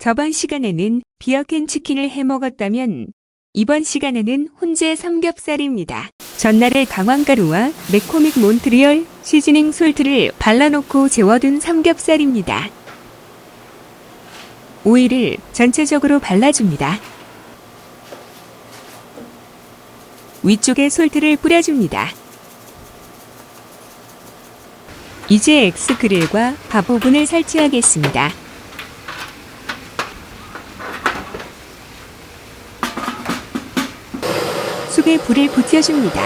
저번 시간에는 비어캔 치킨을 해 먹었다면 이번 시간에는 훈제 삼겹살입니다. 전날에 강황가루와 매코믹 몬트리얼 시즈닝 솔트를 발라놓고 재워둔 삼겹살입니다. 오일을 전체적으로 발라줍니다. 위쪽에 솔트를 뿌려줍니다. 이제 X그릴과 밥 오븐을 설치하겠습니다. 쑥에 불을 붙여줍니다.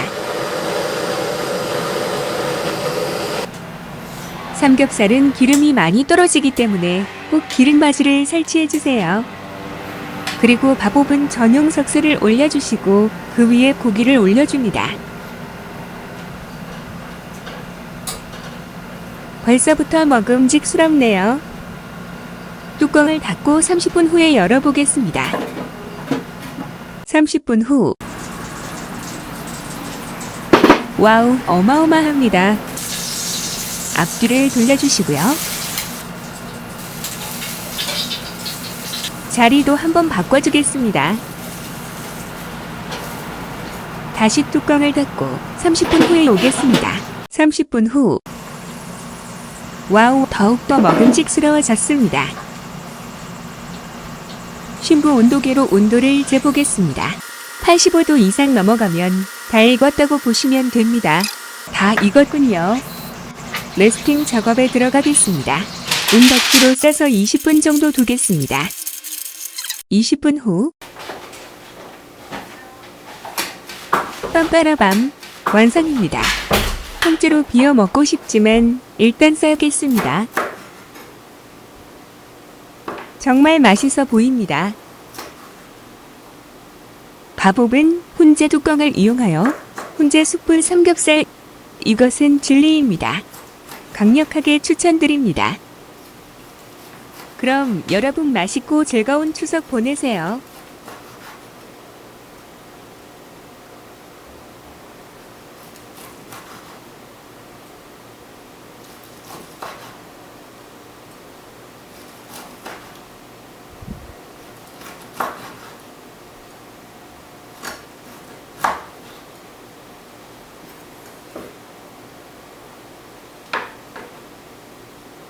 삼겹살은 기름이 많이 떨어지기 때문에 꼭 기름바지를 설치해주세요. 그리고 밥 오븐 전용 석쇠를 올려주시고 그 위에 고기를 올려줍니다. 벌써부터 먹음직스럽네요. 뚜껑을 닫고 30분 후에 열어보겠습니다. 30분 후. 와우, 어마어마합니다. 앞뒤를 돌려주시고요. 자리도 한번 바꿔주겠습니다. 다시 뚜껑을 닫고 30분 후에 오겠습니다. 30분 후. 와우, 더욱더 먹음직스러워졌습니다. 신부 온도계로 온도를 재보겠습니다. 85도 이상 넘어가면 다 익었다고 보시면 됩니다. 다 익었군요. 레스팅 작업에 들어가겠습니다. 운박기로 싸서 20분 정도 두겠습니다. 20분 후 빰빠라밤 완성입니다. 통째로 비워 먹고 싶지만 일단 싸겠습니다. 정말 맛있어 보입니다. 밥옵은 훈제 뚜껑을 이용하여 훈제 숯불 삼겹살 이것은 진리입니다. 강력하게 추천드립니다. 그럼 여러분 맛있고 즐거운 추석 보내세요.